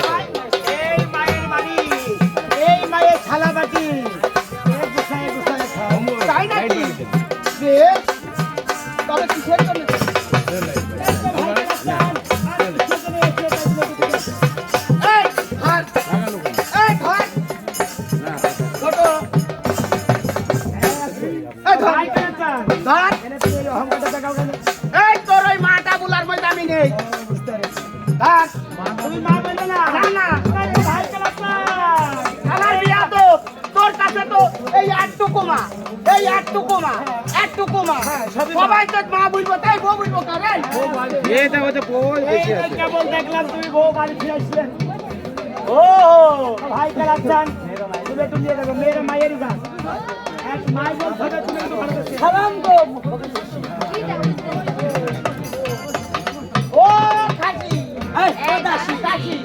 ভাই। মধ্যে আমি নেই তুমি মা বলবে না। না আমার বিয়া তো তোর কাছে তো এই একটুকু মা। এই একটুকু মা। একটুকু মা। সবাই তো মা বলব তাই বউ বলব কারে এটা হচ্ছে বই কেবল দেখলাম তুমি বউ বাড়ি ফিরে আসলে। ও ভাই কালাচান তুমি একটু নিয়ে দেখো মেয়ের মায়ের গান এক মাই বল তুমি একটু ভালো সালাম গো দাসি দাসি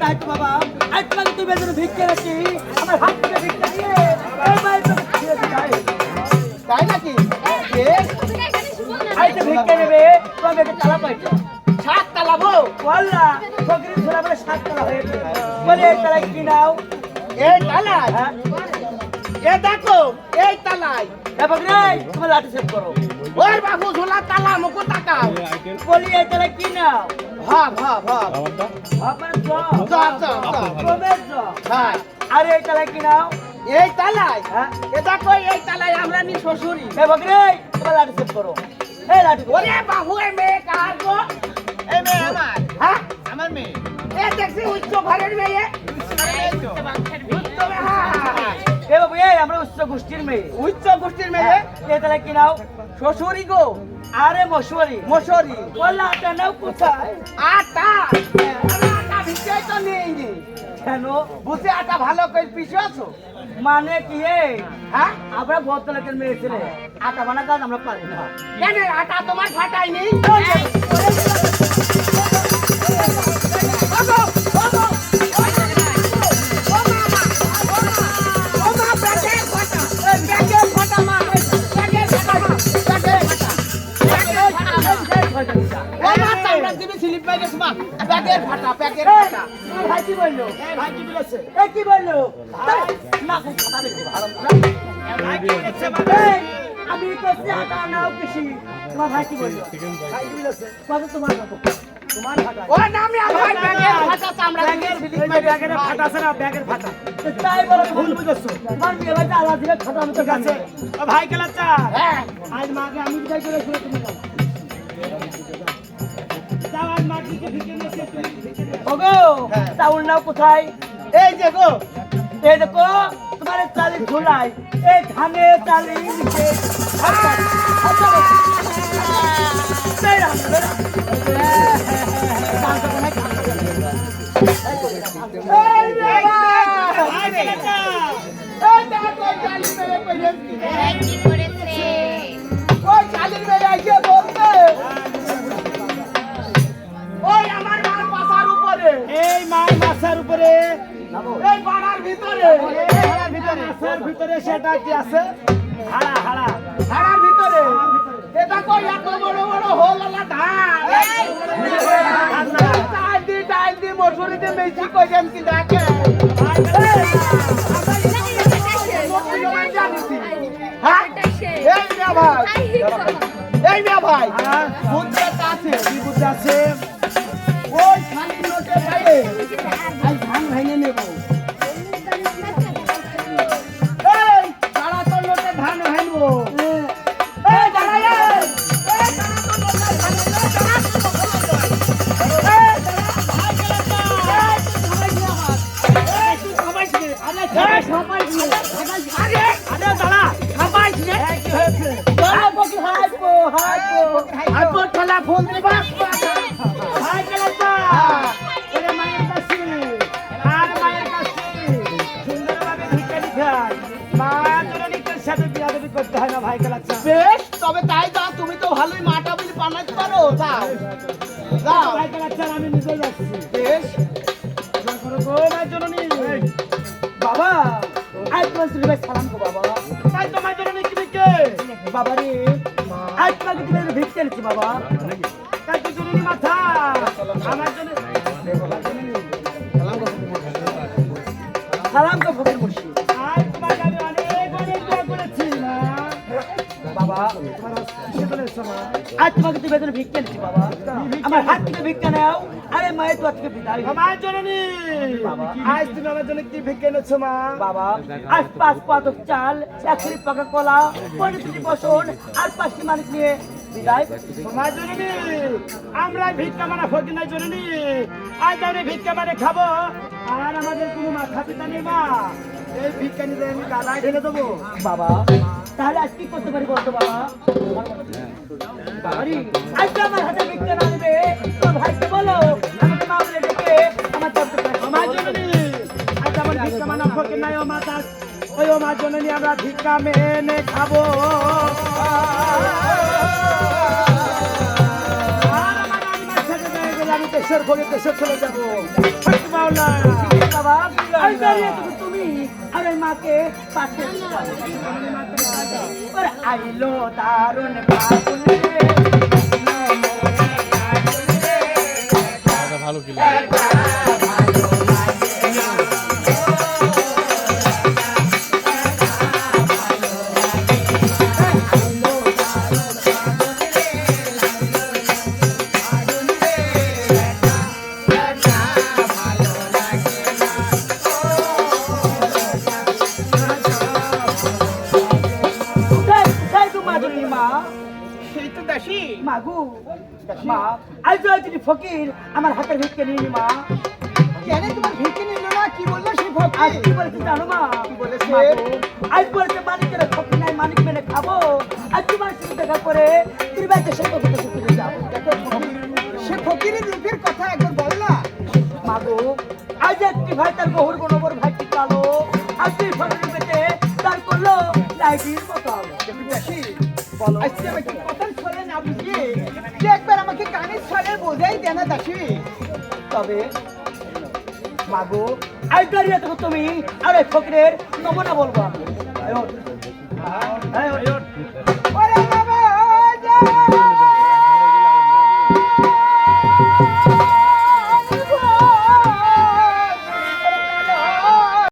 তাই তো বাবা আজ তোমাকে তুমি বেজন ভিক্ষে রাখি আমার হাত থেকে ভিক্ষা দিয়ে তাই নাকি? তো ভিক্ষা নেবে তুমি একটা তালা পাইছো সাত তালা বউ? বললা ফকরি ছোড়া বলে সাত তালা হয়েছে বলে এই তালা কি নাও? এই তালা এ দেখো এই তালাই এ ফকরি তুমি লাঠি সেভ করো। ওর বাবু ঝোলা তালা মুকু তাকাও বলি এই তালা কি নাও? ভাব ভাব ভাব। আপনার জ। জ জ কমে জ। হ্যাঁ। আরে এই তালা কি নাও? এই তালাই এ দেখো এই তালাই আমরা নি শ্বশুরি। এ ফকরি তুমি লাঠি সেভ করো। এই লাঠি ওরে বাবু এই মেয়ে কার গো? এই মেয়ে আমার। হ্যাঁ? আমার মেয়ে। এ দেখছি উচ্চ ঘরের মেয়ে। গোষ্ঠীর মেয়ে। উচ্চ গোষ্ঠীর মেয়ে এ তাহলে কি নাও? শ্বশুরি গো। আরে মশুরি মশুরি বললা আটা নাও কোথায়? আটা? আটা ভিতরে তো নেই কেন? বুঝে আটা ভালো করে পিছে আছো মানে কি হ্যাঁ? আমরা ভদ্রলোকের মেয়ে ছেলে। আটা বানা কাজ আমরা পারি না। কেন? আটা তোমার ফাটাইনি ভাই কি বলল? ভাই কি বলেছে? এ কি বলল? না কথা বলছে ভালো ভাই কি বলেছে এই, আমি করছি আটা নাও কৃষি তোমার ভাই কি বলল? ভাই কি বলেছে? কত তোমার কত তোমার ফাটা ও আমার ব্যাগের ফাটা চামড়া ব্যাগের ব্যাগের ফাটা আছে না ব্যাগের ফাটা তাই বলে ভুল বুঝছ। তোমার মেয়ে ভাই আলাদা দিলে ফাটা মতো গেছে ও ভাই কেলাচ্ছা হ্যাঁ। আজ মাকে আমি বিদায় করে শুনে তুমি যাও। ওগো চাউল নাও কোথায়? এই যে গো এই দেখো তোমার চালি ঝুলাই এই ধানে চালি নিচে আচ্ছা, মাছার উপরে। এই পাড়ার ভিতরে। এই পাড়ার ভিতরে। মাছের ভিতরে সেটা কি আছে। হাড়া হাড়া। হাড়ার ভিতরে। এটা কই এত বড় বড় হোলালা ধান টাইল দি টাইল দি মসুরিতে মেজি কি দেখে? করতে হয় না ভাই বেশ তবে তাই যাও তুমি তো ভালোই মাটা বলি বানাইতে পারো। ভাই কেলাচ্ছা আমি নিজে যাচ্ছি বেশ। করো গো মা জননী বাবা। আই তোমার ভাই সালাম গো বাবা। তাই তোমার জননী কি কে বাবা রে আজ তোমাকে তুমি ভিক্ষা নিচ্ছি বাবা। তাই তো জরুরি মাথা। আমার জন্য সালাম তো ফকির মুর্শিদ। আজ তোমাকে আমি অনেক অনেক দোয়া করেছি বাবা আজ তোমাকে তুমি বেতন ভিক্ষা নিচ্ছি বাবা। আমার হাত থেকে ভিক্ষা নাও। আরে মায়ের তো আজকে বিদায় আমার জননী। আজ তুমি আমার জন্য কি ভিক্ষা এনেছো মা? বাবা আজ পাঁচ পাতক চাল এক সিঁড়ি পাকা কলা পনেরোটি বসন আর পাঁচটি মালিক নিয়ে বিদায় আমার জননী আমরা ভিক্ষা মানে ফকির নাই জননী আজ আমরা ভিক্ষা মানে খাব। আর আমাদের কোনো মাথা পিতা নেই মা। এই ভিক্ষা নিতে আমি গালায় ঢেলে দেবো। বাবা তাহলে আজ কি করতে পারি বলতো বাবা? আজকে আমার হাতে ভিক্ষা তোর ভাইকে বলো আমাকে মামলে ডেকে আমার চাপতে আমার আজ আমার ভিক্ষা মানে ফকির নাই ও মাতা। ওই ও মা জননী আমরা ভিক্ষা মেনে খাব। আমি দেশের ভোগে দেশে চলে যাব। বাবা আমি আর ওই মাকে আইলো দারুণ ভালো কি মাগু। মা আজ যদি ফকির আমার হাতের ভিক্ষে নিয়ে মা। কেন তোমার ভিক্ষে নিল না? কি বলল সে আজ কি বলেছে জানো মা? কি বলেছে? আজ বলেছে মালিকের ফকির নাই মালিক মেনে খাব। আজ তোমার সাথে দেখা করে ত্রিবাই দেশের কথা শুনে যাব? সে ফকিরের রূপের কথা একবার বল না। মাগো আজ একটি ভাই তার গহুর গনবর ভাইটি কালো আজ তুই ফকির পেটে তার করল লাইটির মতো বলো। বোঝাই দে তবে মাগো দাঁড়িয়ে থাকো তুমি আর এই ফকিরের নমুনা বলব আয়। আয়।